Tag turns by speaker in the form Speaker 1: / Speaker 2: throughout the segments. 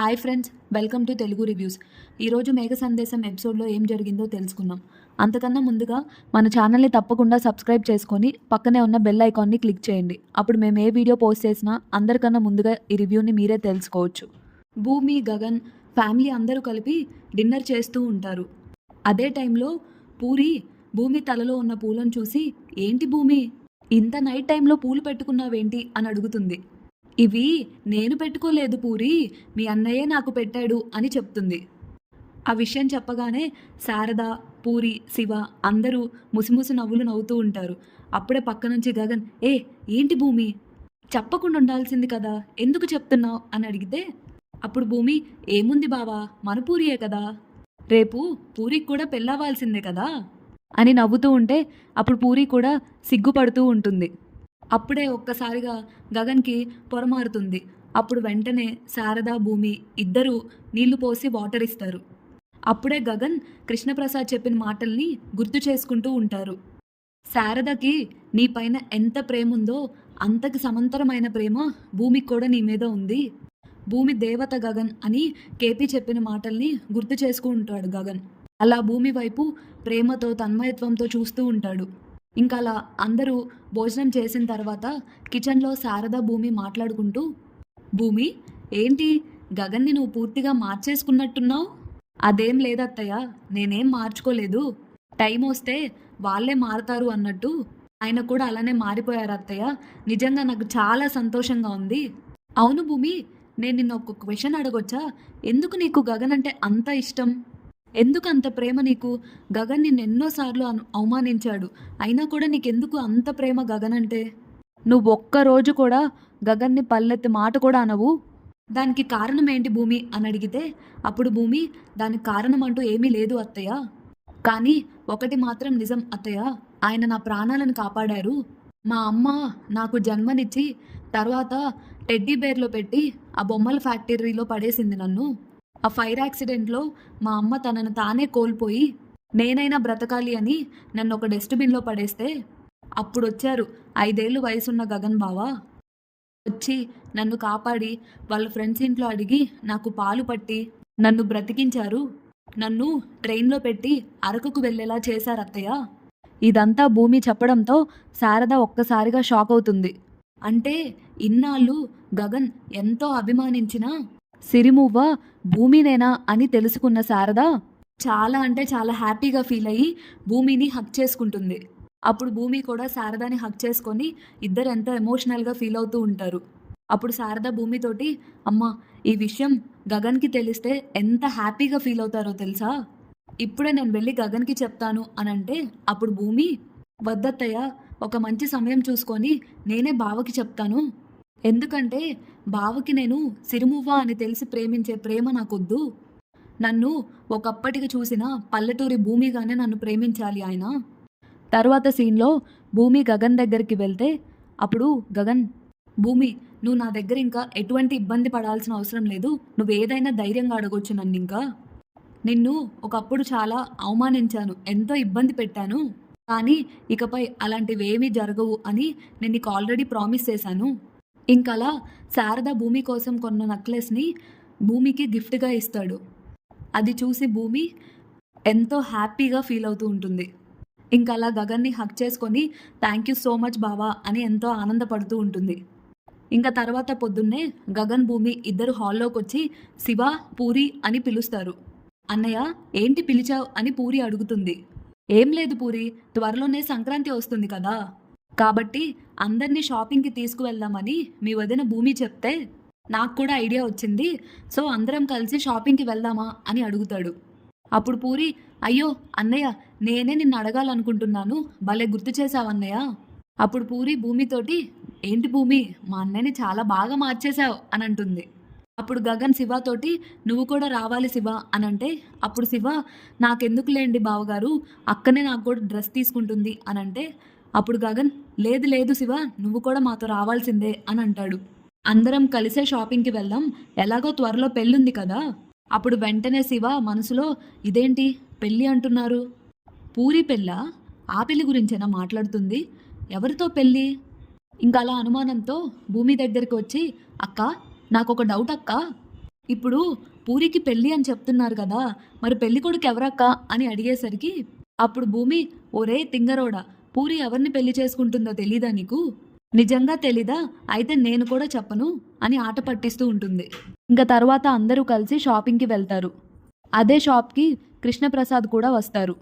Speaker 1: Hi friends welcome to Telugu reviews. ఈరోజు మేఘ సందేశం ఎపిసోడ్లో ఏం జరిగిందో తెలుసుకుందాం. అంతకన్నా ముందుగా మన ఛానల్ని తప్పకుండా సబ్స్క్రైబ్ చేసుకొని పక్కనే ఉన్న బెల్ ఐకాన్ని క్లిక్ చేయండి. అప్పుడు మేము ఏ వీడియో పోస్ట్ చేసినా అందరికన్నా ముందుగా ఈ రివ్యూని మీరే తెలుసుకోవచ్చు. భూమి గగన్ ఫ్యామిలీ అందరూ కలిపి డిన్నర్ చేస్తూ ఉంటారు. అదే టైంలో పూరి భూమి తలలో ఉన్న పూలను చూసి ఏంటి భూమి? ఇంత నైట్ టైంలో పూలు పెట్టుకున్నావేంటి? అని అడుగుతుంది. ఇవి నేను పెట్టుకోలేదు పూరి మీ అన్నయ్యే నాకు పెట్టాడు అని చెప్తుంది. ఆ విషయం చెప్పగానే శారద పూరి శివ అందరూ ముసిముసి నవ్వులు నవ్వుతూ ఉంటారు. అప్పుడే పక్క నుంచి గగన్ ఏ ఏంటి భూమి? చెప్పకుండా ఉండాల్సింది కదా ఎందుకు చెప్తున్నావు? అని అడిగితే అప్పుడు భూమి ఏముంది బావా మన పూరియే కదా. రేపు పూరికి కూడా పెళ్ళవ్వాల్సిందే కదా? అని నవ్వుతూ ఉంటే అప్పుడు పూరి కూడా సిగ్గుపడుతూ ఉంటుంది. అప్పుడే ఒక్కసారిగా గగన్కి పొరమారుతుంది. అప్పుడు వెంటనే శారదా భూమి ఇద్దరూ నీళ్ళు పోసి వాటర్ ఇస్తారు. అప్పుడే గగన్ కృష్ణప్రసాద్ చెప్పిన మాటల్ని గుర్తు చేసుకుంటూ ఉంటారు. శారదకి నీ పైన ఎంత ప్రేమ ఉందో అంతకు సమంతరమైన ప్రేమ భూమికి కూడా నీ మీద ఉంది. భూమి దేవత గగన్ అని కేపీ చెప్పిన మాటల్ని గుర్తు చేసుకుంటాడు గగన్. అలా భూమి వైపు ప్రేమతో తన్మయత్వంతో చూస్తూ ఉంటాడు. ఇంకా అలా అందరూ భోజనం చేసిన తర్వాత కిచెన్లో శారద భూమి మాట్లాడుకుంటూ భూమి ఏంటి? గగన్ని నువ్వు పూర్తిగా మార్చేసుకున్నట్టున్నావు? అదేం లేదత్తయ్య నేనేం మార్చుకోలేదు. టైం వస్తే వాళ్ళే మారుతారు అన్నట్టు ఆయన కూడా అలానే మారిపోయారు అత్తయ్య నిజంగా నాకు చాలా సంతోషంగా ఉంది. అవును భూమి నేను నిన్న ఒక క్వశ్చన్ అడగొచ్చా? ఎందుకు నీకు గగన్ అంటే అంత ఇష్టం? ఎందుకు అంత ప్రేమ నీకు? గగన్ నిన్ను ఎన్నోసార్లు అవమానించాడు. అయినా కూడా నీకెందుకు అంత ప్రేమ గగన్ అంటే? నువ్వు ఒక్కరోజు కూడా గగన్ని పల్లెత్తి మాట కూడా అనవు. దానికి కారణం ఏంటి భూమి? అని అడిగితే అప్పుడు భూమి దానికి కారణం అంటూ ఏమీ లేదు అత్తయ్య. కానీ ఒకటి మాత్రం నిజం అత్తయ్య ఆయన నా ప్రాణాలను కాపాడారు. మా అమ్మ నాకు జన్మనిచ్చి తర్వాత టెడ్డీ బేర్లో పెట్టి ఆ బొమ్మల ఫ్యాక్టరీలో పడేసింది నన్ను. ఆ ఫైర్ యాక్సిడెంట్లో మా అమ్మ తనను తానే కోల్పోయి నేనైనా బ్రతకాలి అని నన్ను ఒక డస్ట్బిన్లో పడేస్తే అప్పుడు వచ్చారు ఐదేళ్ళు వయసున్న గగన్ బావా. వచ్చి నన్ను కాపాడి వాళ్ళ ఫ్రెండ్స్ ఇంట్లో అడిగి నాకు పాలు పట్టి నన్ను బ్రతికించారు. నన్ను ట్రైన్లో పెట్టి అరకుకు వెళ్ళేలా చేశారు అత్తయ్య. ఇదంతా భూమి చెప్పడంతో శారద ఒక్కసారిగా షాక్ అవుతుంది. అంటే ఇన్నాళ్ళు గగన్ ఎంతో అభిమానించిన సిరిమువ్వ భూమినేనా అని తెలుసుకున్న శారద చాలా అంటే చాలా హ్యాపీగా ఫీల్ అయ్యి భూమిని హక్ చేసుకుంటుంది. అప్పుడు భూమి కూడా శారదాని హక్ చేసుకొని ఇద్దరు ఎంతో ఎమోషనల్గా ఫీల్ అవుతూ ఉంటారు. అప్పుడు శారద భూమితోటి అమ్మ ఈ విషయం గగన్కి తెలిస్తే ఎంత హ్యాపీగా ఫీల్ అవుతారో తెలుసా? ఇప్పుడే నేను వెళ్ళి గగన్కి చెప్తాను అని అంటే అప్పుడు భూమి వద్దత్తయ్య ఒక మంచి సమయం చూసుకొని నేనే బావకి చెప్తాను. ఎందుకంటే బావకి నేను సిరిమువ్వ అని తెలిసి ప్రేమించే ప్రేమ నాకొద్దు. నన్ను ఒకప్పటికి చూసిన పల్లెటూరి భూమిగానే నన్ను ప్రేమించాలి ఆయన. తర్వాత సీన్లో భూమి గగన్ దగ్గరికి వెళ్తే అప్పుడు గగన్ భూమి నువ్వు నా దగ్గర ఇంకా ఎటువంటి ఇబ్బంది పడాల్సిన అవసరం లేదు. నువ్వు ఏదైనా ధైర్యంగా అడగొచ్చు నన్ను ఇంకా. నిన్ను ఒకప్పుడు చాలా అవమానించాను ఎంతో ఇబ్బంది పెట్టాను. కానీ ఇకపై అలాంటివి ఏమీ జరగవు అని నేను నీకు ఆల్రెడీ ప్రామిస్ చేశాను. ఇంకలా శారద భూమి కోసం కొన్న నెక్లెస్ని భూమికి గిఫ్ట్గా ఇస్తాడు. అది చూసి భూమి ఎంతో హ్యాపీగా ఫీల్ అవుతూ ఉంటుంది. ఇంకా అలా గగన్ని హక్ చేసుకొని థ్యాంక్ యూ సో మచ్ బావా అని ఎంతో ఆనందపడుతూ ఉంటుంది. ఇంకా తర్వాత పొద్దున్నే గగన్ భూమి ఇద్దరు హాల్లోకి వచ్చి శివ పూరి అని పిలుస్తారు. అన్నయ్య ఏంటి పిలిచావు అని పూరి అడుగుతుంది. ఏం లేదు పూరి త్వరలోనే సంక్రాంతి వస్తుంది కదా! కాబట్టి అందరినీ షాపింగ్కి తీసుకువెళ్దామని మీ వదిన భూమి చెప్తే నాకు కూడా ఐడియా వచ్చింది. సో అందరం కలిసి షాపింగ్కి వెళ్దామా అని అడుగుతాడు. అప్పుడు పూరి అయ్యో అన్నయ్య నేనే నిన్ను అడగాలనుకుంటున్నాను. భలే గుర్తు చేసావన్నయ్య అప్పుడు పూరి భూమితోటి ఏంటి భూమి మా అన్నయ్యని చాలా బాగా మార్చేశావు అని అంటుంది. అప్పుడు గగన్ శివతోటి నువ్వు కూడా రావాలి శివ అని అంటే అప్పుడు శివ నాకెందుకు లేండి బావగారు అక్కనే నాకు కూడా డ్రెస్ తీసుకుంటుంది అని అంటే అప్పుడు గగన్ లేదు లేదు శివ నువ్వు కూడా మాతో రావాల్సిందే అని అంటాడు. అందరం కలిసే షాపింగ్కి వెళ్దాం ఎలాగో త్వరలో పెళ్ళుంది కదా. అప్పుడు వెంటనే శివ మనసులో ఇదేంటి పెళ్ళి అంటున్నారు. పూరి పెళ్ళ? ఆ పెళ్ళి గురించేనా మాట్లాడుతుంది? ఎవరితో పెళ్ళి? ఇంకా అలా అనుమానంతో భూమి దగ్గరికి వచ్చి అక్క నాకు ఒక డౌట్ అక్క. ఇప్పుడు పూరికి పెళ్ళి అని చెప్తున్నారు కదా మరి పెళ్ళికొడుకు ఎవరక్క అని అడిగేసరికి అప్పుడు భూమి ఒరే తింగరోడా పూరి ఎవరిని పెళ్ళి చేసుకుంటుందో తెలీదా నీకు? నిజంగా తెలీదా? అయితే నేను కూడా చెప్పను అని ఆట పట్టిస్తూ ఉంటుంది. ఇంకా తర్వాత అందరూ కలిసి షాపింగ్కి వెళ్తారు. అదే షాప్కి కృష్ణప్రసాద్ కూడా వస్తారు.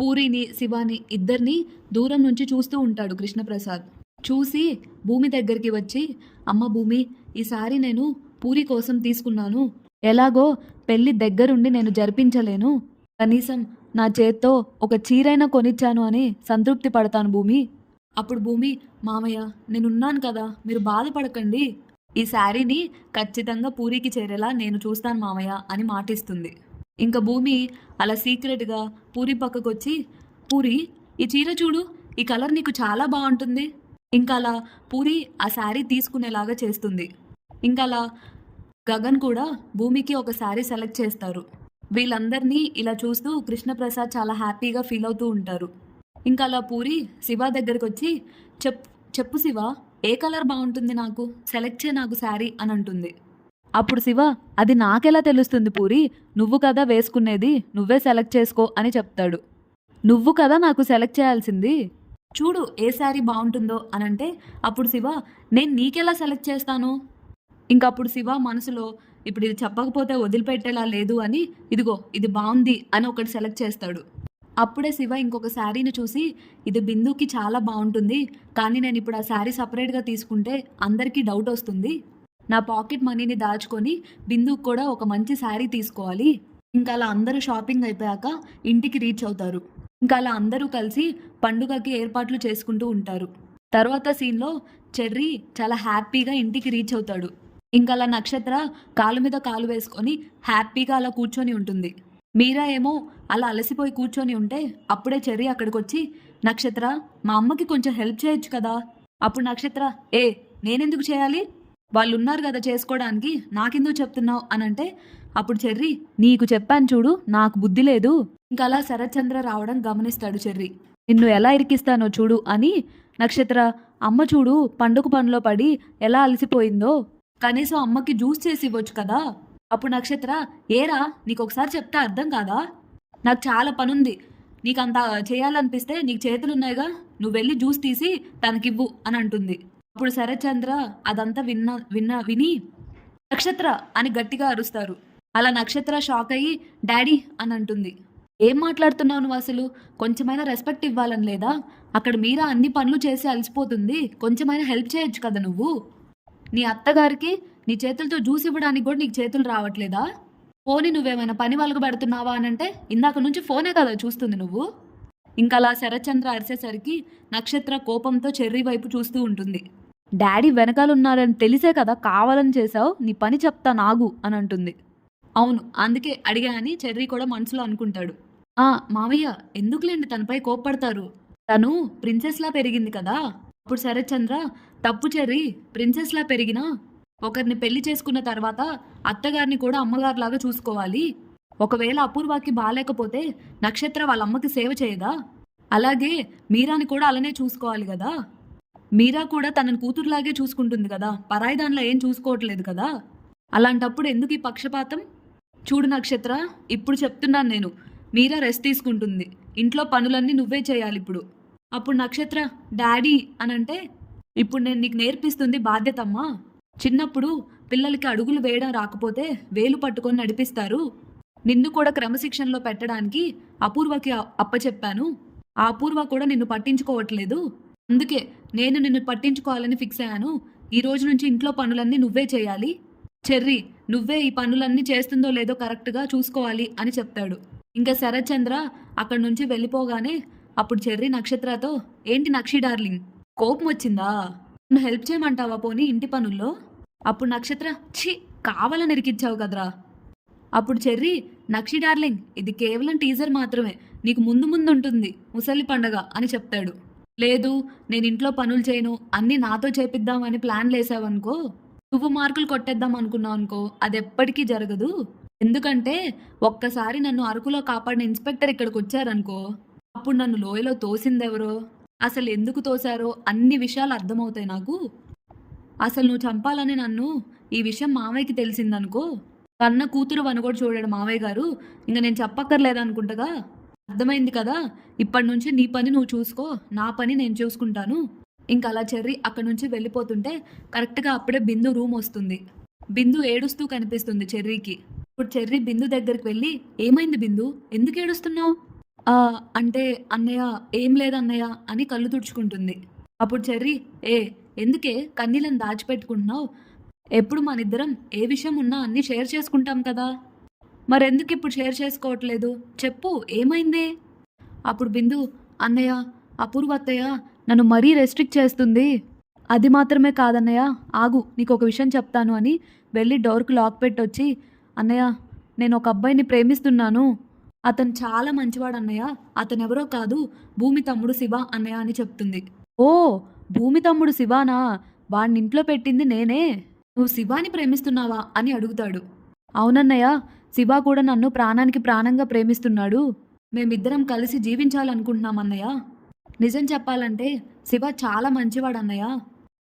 Speaker 1: పూరిని శివాని ఇద్దరిని దూరం నుంచి చూస్తూ ఉంటాడు కృష్ణప్రసాద్. చూసి భూమి దగ్గరికి వచ్చి అమ్మ భూమి ఈసారి నేను పూరి కోసం తీసుకున్నాను. ఎలాగో పెళ్ళి దగ్గరుండి నేను జరిపించలేను. కనీసం నా చేత్తో ఒక చీరైనా కొనిచ్చాను అని సంతృప్తి పడతాను భూమి. అప్పుడు భూమి మామయ్య నేనున్నాను కదా మీరు బాధపడకండి. ఈ శారీని ఖచ్చితంగా పూరికి చేరేలా నేను చూస్తాను మామయ్య అని మాటిస్తుంది. ఇంకా భూమి అలా సీక్రెట్గా పూరి పక్కకొచ్చి పూరి ఈ చీర చూడు ఈ కలర్ నీకు చాలా బాగుంటుంది. ఇంకా అలా పూరి ఆ శారీ తీసుకునేలాగా చేస్తుంది. ఇంకా అలా గగన్ కూడా భూమికి ఒక శారీ సెలెక్ట్ చేస్తారు. వీళ్ళందరినీ ఇలా చూస్తూ కృష్ణప్రసాద్ చాలా హ్యాపీగా ఫీల్ అవుతూ ఉంటారు. ఇంకా అలా పూరి శివ దగ్గరికి వచ్చి చెప్ చెప్పు శివ ఏ కలర్ బాగుంటుంది నాకు? సెలెక్ట్ చే నాకు శారీ అని అంటుంది. అప్పుడు శివ అది నాకెలా తెలుస్తుంది పూరి? నువ్వు కదా వేసుకునేది నువ్వే సెలెక్ట్ చేసుకో అని చెప్తాడు. నువ్వు కదా నాకు సెలెక్ట్ చేయాల్సింది? చూడు ఏ శారీ బాగుంటుందో అని అంటే అప్పుడు శివ నేను నీకెలా సెలెక్ట్ చేస్తాను? ఇంకప్పుడు శివ మనసులో ఇప్పుడు ఇది చెప్పకపోతే వదిలిపెట్టేలా లేదు అని ఇదిగో ఇది బాగుంది అని ఒకటి సెలెక్ట్ చేస్తాడు. అప్పుడే శివ ఇంకొక శారీని చూసి ఇది బిందుకి చాలా బాగుంటుంది కానీ నేను ఇప్పుడు ఆ శారీ సపరేట్గా తీసుకుంటే అందరికీ డౌట్ వస్తుంది. నా పాకెట్ మనీని దాచుకొని బిందుకు కూడా ఒక మంచి శారీ తీసుకోవాలి. ఇంకా అలా అందరూ షాపింగ్ అయిపోయాక ఇంటికి రీచ్ అవుతారు. ఇంకా అలా అందరూ కలిసి పండుగకి ఏర్పాట్లు చేసుకుంటూ ఉంటారు. తర్వాత సీన్లో చెర్రీ చాలా హ్యాపీగా ఇంటికి రీచ్ అవుతాడు. ఇంకా అలా నక్షత్ర కాలు మీద కాలు వేసుకొని హ్యాపీగా అలా కూర్చొని ఉంటుంది. మీరా ఏమో అలా అలసిపోయి కూర్చొని ఉంటే అప్పుడే చెర్రి అక్కడికి వచ్చి నక్షత్ర మా అమ్మకి కొంచెం హెల్ప్ చేయొచ్చు కదా? అప్పుడు నక్షత్ర ఏ నేనెందుకు చేయాలి? వాళ్ళు ఉన్నారు కదా చేసుకోవడానికి నాకెందుకు చెప్తున్నావు? అని అంటే అప్పుడు చెర్రీ నీకు చెప్పాను చూడు నాకు బుద్ధి లేదు. ఇంకా అలా శరత్చంద్ర రావడం గమనిస్తాడు చెర్రి. నిన్ను ఎలా ఇరికిస్తానో చూడు అని నక్షత్ర అమ్మ చూడు పండుగ పనిలో పడి ఎలా అలసిపోయిందో కనీసం అమ్మకి జ్యూస్ చేసి ఇవ్వచ్చు కదా? అప్పుడు నక్షత్ర ఏరా నీకు ఒకసారి చెప్తే అర్థం కాదా? నాకు చాలా పనుంది. నీకు అంత చేయాలనిపిస్తే నీకు చేతులు ఉన్నాయిగా నువ్వు వెళ్ళి జ్యూస్ తీసి తనకివ్వు అని అంటుంది. అప్పుడు శరత్చంద్ర అదంతా విన్న విన్న విని నక్షత్ర అని గట్టిగా అరుస్తారు. అలా నక్షత్ర షాక్ అయ్యి డాడీ అని అంటుంది. ఏం మాట్లాడుతున్నావు నువ్వు అసలు? కొంచెమైనా రెస్పెక్ట్ ఇవ్వాలని లేదా? అక్కడ మీరా అన్ని పనులు చేసి అలసిపోతుంది. కొంచెమైనా హెల్ప్ చేయొచ్చు కదా నువ్వు? నీ అత్తగారికి నీ చేతులతో జ్యూస్ ఇవ్వడానికి కూడా నీకు చేతులు రావట్లేదా? ఫోన్ నువ్వేమైనా పని వాళ్ళకు పెడుతున్నావా అని అంటే ఇందాక నుంచి ఫోనే కదా చూస్తుంది నువ్వు. ఇంకా అలా శరత్చంద్ర అరిసేసరికి నక్షత్ర కోపంతో చెర్రీ వైపు చూస్తూ ఉంటుంది. డాడీ వెనకాల ఉన్నారని తెలిసే కదా కావాలని చేశావు నీ పని చెప్తా నాగు అని అంటుంది. అవును అందుకే అడిగా అని చెర్రీ కూడా మనసులో అనుకుంటాడు. ఆ మామయ్య ఎందుకులేండి తనపై కోప్పడతారు? తను ప్రిన్సెస్లా పెరిగింది కదా. అప్పుడు శరత్చంద్ర తప్పు చెర్రి ప్రిన్సెస్లా పెరిగినా ఒకరిని పెళ్ళి చేసుకున్న తర్వాత అత్తగారిని కూడా అమ్మగారిలాగా చూసుకోవాలి. ఒకవేళ అపూర్వాకి బాగాలేకపోతే నక్షత్ర వాళ్ళ అమ్మకి సేవ చేయదా? అలాగే మీరాని కూడా అలానే చూసుకోవాలి కదా? మీరా కూడా తనని కూతురులాగే చూసుకుంటుంది కదా? పరాయి దానిలో ఏం చూసుకోవట్లేదు కదా? అలాంటప్పుడు ఎందుకు ఈ పక్షపాతం? చూడు నక్షత్ర ఇప్పుడు చెప్తున్నాను నేను మీరా రెస్ట్ తీసుకుంటుంది. ఇంట్లో పనులన్నీ నువ్వే చేయాలి ఇప్పుడు అప్పుడు నక్షత్ర డాడీ అని అంటే ఇప్పుడు నేను నీకు నేర్పిస్తుంది బాధ్యతమ్మా. చిన్నప్పుడు పిల్లలకి అడుగులు వేయడం రాకపోతే వేలు పట్టుకొని నడిపిస్తారు. నిన్ను కూడా క్రమశిక్షణలో పెట్టడానికి అపూర్వకి అప్పచెప్పాను. ఆ అపూర్వ కూడా నిన్ను పట్టించుకోవట్లేదు. అందుకే నేను నిన్ను పట్టించుకోవాలని ఫిక్స్ అయ్యాను. ఈ రోజు నుంచి ఇంట్లో పనులన్నీ నువ్వే చేయాలి. చెర్రీ నువ్వే ఈ పనులన్నీ చేస్తుందో లేదో కరెక్ట్గా చూసుకోవాలి అని చెప్తాడు. ఇంకా శరత్చంద్ర అక్కడి నుంచి వెళ్ళిపోగానే అప్పుడు చెర్రీ నక్షత్రతో ఏంటి నక్షి డార్లింగ్? కోపం వచ్చిందా? నువ్వు హెల్ప్ చేయమంటావా పోనీ ఇంటి పనుల్లో? అప్పుడు నక్షత్ర ఛీ కావాలని ఇరికిచ్చావు కదరా. అప్పుడు చెర్రీ నక్షి డార్లింగ్ ఇది కేవలం టీజర్ మాత్రమే నీకు ముందు ముందు ఉంటుంది ముసలి పండగ అని చెప్తాడు. లేదు నేను ఇంట్లో పనులు చేయను అన్నీ నాతో చేపిద్దామని ప్లాన్ లేసావనుకో నువ్వు మార్కులు కొట్టేద్దాం అనుకున్నావు అనుకో అది ఎప్పటికీ జరగదు. ఎందుకంటే ఒక్కసారి నన్ను అరకులో కాపాడిన ఇన్స్పెక్టర్ ఇక్కడికి వచ్చారనుకో అప్పుడు నన్ను లోయలో తోసిందెవరో? అసలు ఎందుకు తోశారో? అన్ని విషయాలు అర్థమవుతాయి నాకు. అసలు నువ్వు చంపాలని నన్ను ఈ విషయం మావయ్యకి తెలిసిందనుకో? కన్న కూతురు వను కూడా చూడాడు మావయ్య గారు. ఇంకా నేను చెప్పక్కర్లేదు అనుకుంటగా అర్థమైంది కదా? ఇప్పటి నుంచి నీ పని నువ్వు చూసుకో. నా పని నేను చూసుకుంటాను. ఇంకా అలా చెర్రి అక్కడి నుంచి వెళ్ళిపోతుంటే కరెక్ట్గా అప్పుడే బిందు రూమ్ వస్తుంది. బిందు ఏడుస్తూ కనిపిస్తుంది చెర్రీకి. ఇప్పుడు చెర్రీ బిందు దగ్గరికి వెళ్ళి ఏమైంది బిందు? ఎందుకు ఏడుస్తున్నావు? అంటే అన్నయ్య ఏం లేదు అన్నయ్య అని కళ్ళు తుడుచుకుంటుంది. అప్పుడు చెర్రీ ఏ ఎందుకే కన్నీళ్ళని దాచిపెట్టుకుంటున్నావు? ఎప్పుడు మన ఇద్దరం ఏ విషయం ఉన్నా అన్నీ షేర్ చేసుకుంటాం కదా. మరెందుకు ఇప్పుడు షేర్ చేసుకోవట్లేదు? చెప్పు ఏమైంది? అప్పుడు బిందు అన్నయ్య అపూర్వత్తయ్య నన్ను మరీ రెస్ట్రిక్ట్ చేస్తుంది. అది మాత్రమే కాదన్నయ్య ఆగు నీకు ఒక విషయం చెప్తాను అని వెళ్ళి డోర్కు లాక్ పెట్టొచ్చి అన్నయ్య నేను ఒక అబ్బాయిని ప్రేమిస్తున్నాను. అతను చాలా మంచివాడు అన్నయ్య. అతను ఎవరో కాదు భూమి తమ్ముడు శివ అన్నయ్య అని చెప్తుంది. ఓ భూమి తమ్ముడు శివానా? వాడిని ఇంట్లో పెట్టింది నేనే. నువ్వు శివాని ప్రేమిస్తున్నావా అని అడుగుతాడు. అవునన్నయ్య శివ కూడా నన్ను ప్రాణానికి ప్రాణంగా ప్రేమిస్తున్నాడు. మేమిద్దరం కలిసి జీవించాలనుకుంటున్నాం అన్నయ్య. నిజం చెప్పాలంటే శివ చాలా మంచివాడు అన్నయ్య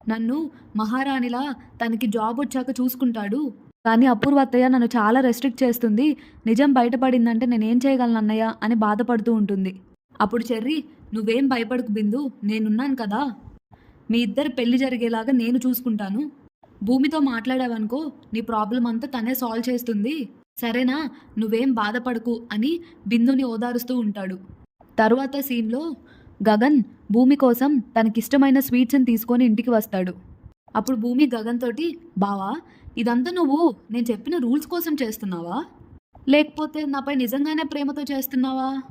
Speaker 1: నన్ను మహారాణిలా తనకి జాబ్ వచ్చాక చూసుకుంటాడు. కానీ అపూర్వ అత్తయ్య నన్ను చాలా రెస్ట్రిక్ట్ చేస్తుంది. నిజం బయటపడిందంటే నేనేం చేయగలను అన్నయ్య అని బాధపడుతూ ఉంటుంది. అప్పుడు చెర్రి నువ్వేం భయపడకు బిందు నేనున్నాను కదా. మీ ఇద్దరు పెళ్ళి జరిగేలాగా నేను చూసుకుంటాను. భూమితో మాట్లాడావనుకో నీ ప్రాబ్లం అంతా తనే సాల్వ్ చేస్తుంది. సరేనా నువ్వేం బాధపడకు అని బిందుని ఓదారుస్తూ ఉంటాడు. తరువాత సీన్లో గగన్ భూమి కోసం తనకిష్టమైన స్వీట్స్ని తీసుకొని ఇంటికి వస్తాడు. అప్పుడు భూమి గగన్ తోటి బావా ఇదంతా నువ్వు నేను చెప్పిన రూల్స్ కోసం చేస్తున్నావా? లేకపోతే నాపై నిజంగానే ప్రేమతో చేస్తున్నావా?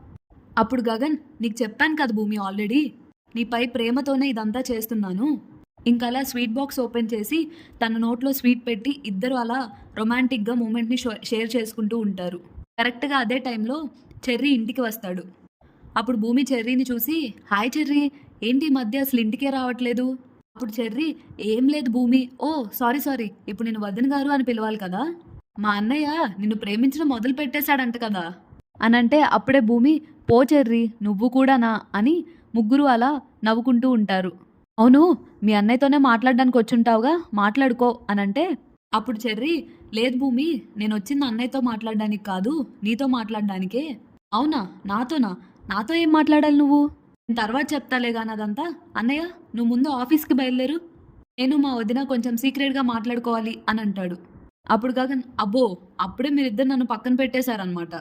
Speaker 1: అప్పుడు గగన్ నీకు చెప్పాను కదా భూమి ఆల్రెడీ. నీపై ప్రేమతోనే ఇదంతా చేస్తున్నాను. ఇంకా అలా స్వీట్ బాక్స్ ఓపెన్ చేసి తన నోట్లో స్వీట్ పెట్టి ఇద్దరు అలా రొమాంటిక్గా మూమెంట్ని షేర్ చేసుకుంటూ ఉంటారు. కరెక్ట్గా అదే టైంలో చెర్రీ ఇంటికి వస్తాడు. అప్పుడు భూమి చెర్రీని చూసి హాయ్ చెర్రీ ఏంటి ఈ మధ్య అసలు ఇంటికే రావట్లేదు? అప్పుడు చెర్రీ ఏం లేదు భూమి. ఓ సారీ సారీ. ఇప్పుడు నేను వదిన గారు అని పిలవాలి కదా? మా అన్నయ్య నిన్ను ప్రేమించడం మొదలు పెట్టేశాడంట కదా. అనంటే అప్పుడే భూమి పో చెర్రీ నువ్వు కూడానా అని ముగ్గురు అలా నవ్వుకుంటూ ఉంటారు. అవును మీ అన్నయ్యతోనే మాట్లాడడానికి వచ్చుంటావుగా మాట్లాడుకో అనంటే అప్పుడు చెర్రీ లేదు భూమి నేను వచ్చింది అన్నయ్యతో మాట్లాడడానికి కాదు నీతో మాట్లాడడానికే. అవునా నాతోనా? నాతో ఏం మాట్లాడాలి నువ్వు? తర్వాత చెప్తాలే కానీ అదంతా. అన్నయ్య నువ్వు ముందు ఆఫీస్కి బయలుదేరు. నేను మా వదిన కొంచెం సీక్రెట్గా మాట్లాడుకోవాలి అని అంటాడు. అప్పుడు గగన్ అబ్బో అప్పుడే మీరిద్దరు నన్ను పక్కన పెట్టేశారనమాట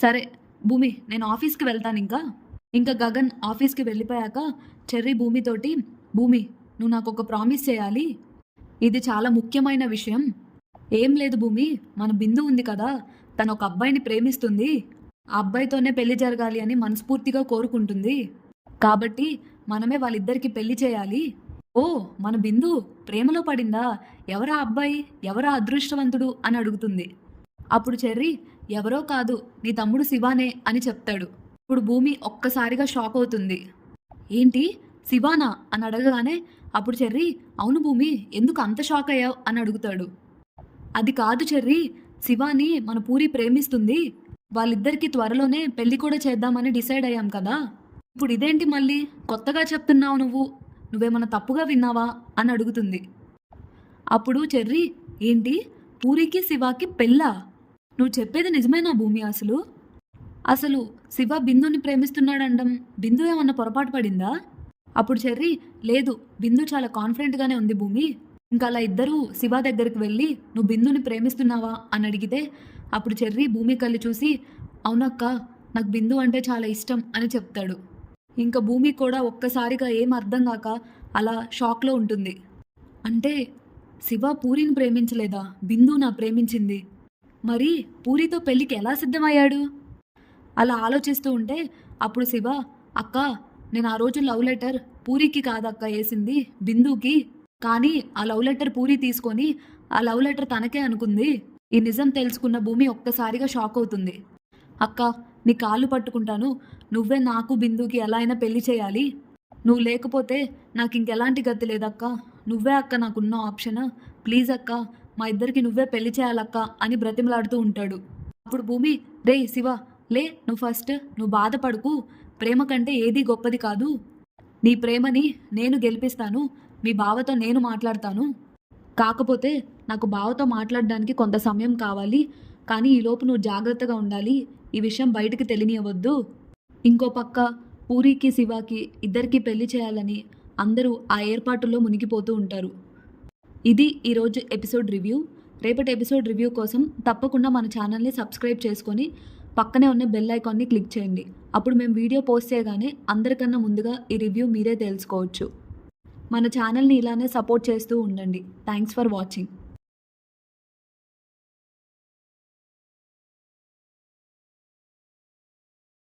Speaker 1: సరే భూమి నేను ఆఫీస్కి వెళ్తాను ఇంకా. ఇంకా గగన్ ఆఫీస్కి వెళ్ళిపోయాక చెర్రీ భూమితోటి భూమి నువ్వు నాకు ఒక ప్రామిస్ చేయాలి. ఇది చాలా ముఖ్యమైన విషయం. ఏం లేదు భూమి మన బిందు ఉంది కదా. తను ఒక అబ్బాయిని ప్రేమిస్తుంది. ఆ అబ్బాయితోనే పెళ్ళి జరగాలి అని మనస్ఫూర్తిగా కోరుకుంటుంది. కాబట్టి మనమే వాళ్ళిద్దరికి పెళ్ళి చేయాలి. ఓ మన బిందు ప్రేమలో పడిందా? ఎవరా అబ్బాయి? ఎవరా అదృష్టవంతుడు? అని అడుగుతుంది. అప్పుడు చెర్రీ ఎవరో కాదు నీ తమ్ముడు శివానే అని చెప్తాడు. ఇప్పుడు భూమి ఒక్కసారిగా షాక్ అవుతుంది. ఏంటి? శివానా? అని అడగగానే అప్పుడు చెర్రీ అవును భూమి ఎందుకు అంత షాక్ అయ్యావు? అని అడుగుతాడు. అది కాదు చెర్రీ శివాని మన పూరి ప్రేమిస్తుంది. వాళ్ళిద్దరికి త్వరలోనే పెళ్ళి కూడా చేద్దామని డిసైడ్ అయ్యాం కదా. ఇప్పుడు ఇదేంటి మళ్ళీ? కొత్తగా చెప్తున్నావు నువ్వు. నువ్వేమన్నా తప్పుగా విన్నావా? అని అడుగుతుంది. అప్పుడు చెర్రీ ఏంటి? పూరికి శివాకి పెళ్ళా? నువ్వు చెప్పేది నిజమేనా భూమి అసలు? అసలు శివ బిందుని ప్రేమిస్తున్నాడండం బిందు ఏమన్నా పొరపాటు పడిందా? అప్పుడు చెర్రీ లేదు బిందు చాలా కాన్ఫిడెంట్గానే ఉంది భూమి. ఇంకా అలా ఇద్దరూ శివ దగ్గరికి వెళ్ళి నువ్వు బిందుని ప్రేమిస్తున్నావా? అని అడిగితే అప్పుడు చెర్రీ భూమి కళ్ళు చూసి అవునక్క నాకు బిందు అంటే చాలా ఇష్టం అని చెప్తాడు. ఇంకా భూమి కూడా ఒక్కసారిగా ఏం అర్థం కాక అలా షాక్లో ఉంటుంది. అంటే శివ పూరిని ప్రేమించలేదా? బిందు నా ప్రేమించింది. మరి పూరితో పెళ్ళికి ఎలా సిద్ధమయ్యాడు? అలా ఆలోచిస్తూ ఉంటే అప్పుడు శివ అక్క నేను ఆ రోజు లవ్ లెటర్ పూరికి కాదక్క వేసింది బిందుకి కానీ ఆ లవ్ లెటర్ పూరి తీసుకొని ఆ లవ్ లెటర్ తనకే అనుకుంది. ఈ నిజం తెలుసుకున్న భూమి ఒక్కసారిగా షాక్ అవుతుంది. అక్క నీ కాళ్ళు పట్టుకుంటాను. నువ్వే నాకు బిందుకి ఎలా అయినా పెళ్ళి చేయాలి. నువ్వు లేకపోతే నాకు ఇంకెలాంటి గతి లేదక్క. నువ్వే అక్క నాకున్న ఆప్షన్. ప్లీజ్ అక్క మా ఇద్దరికి నువ్వే పెళ్ళి చేయాలక్క అని బ్రతిమలాడుతూ ఉంటాడు. అప్పుడు భూమి రే శివ లే నువ్వు ఫస్ట్ నువ్వు బాధపడుకు. ప్రేమ కంటే ఏది గొప్పది కాదు. నీ ప్రేమని నేను గెలిపిస్తాను. మీ బావతో నేను మాట్లాడతాను? కాకపోతే నాకు బావతో మాట్లాడడానికి కొంత సమయం కావాలి. కానీ ఈలోపు నువ్వు జాగ్రత్తగా ఉండాలి. ఈ విషయం బయటికి తెలియనివ్వద్దు. ఇంకో పక్క పూరికి శివాకి ఇద్దరికి పెళ్ళి చేయాలని అందరూ ఆ ఏర్పాటులో మునిగిపోతూ ఉంటారు. ఇది ఈరోజు ఎపిసోడ్ రివ్యూ. రేపటి ఎపిసోడ్ రివ్యూ కోసం తప్పకుండా మన ఛానల్ని సబ్స్క్రైబ్ చేసుకొని పక్కనే ఉన్న బెల్ ఐకాన్ని క్లిక్ చేయండి. అప్పుడు మేము వీడియో పోస్ట్ చేయగానే అందరికన్నా ముందుగా ఈ రివ్యూ మీరే తెలుసుకోవచ్చు. మన ఛానల్ని ఇలానే సపోర్ట్ చేస్తూ ఉండండి. Thanks for watching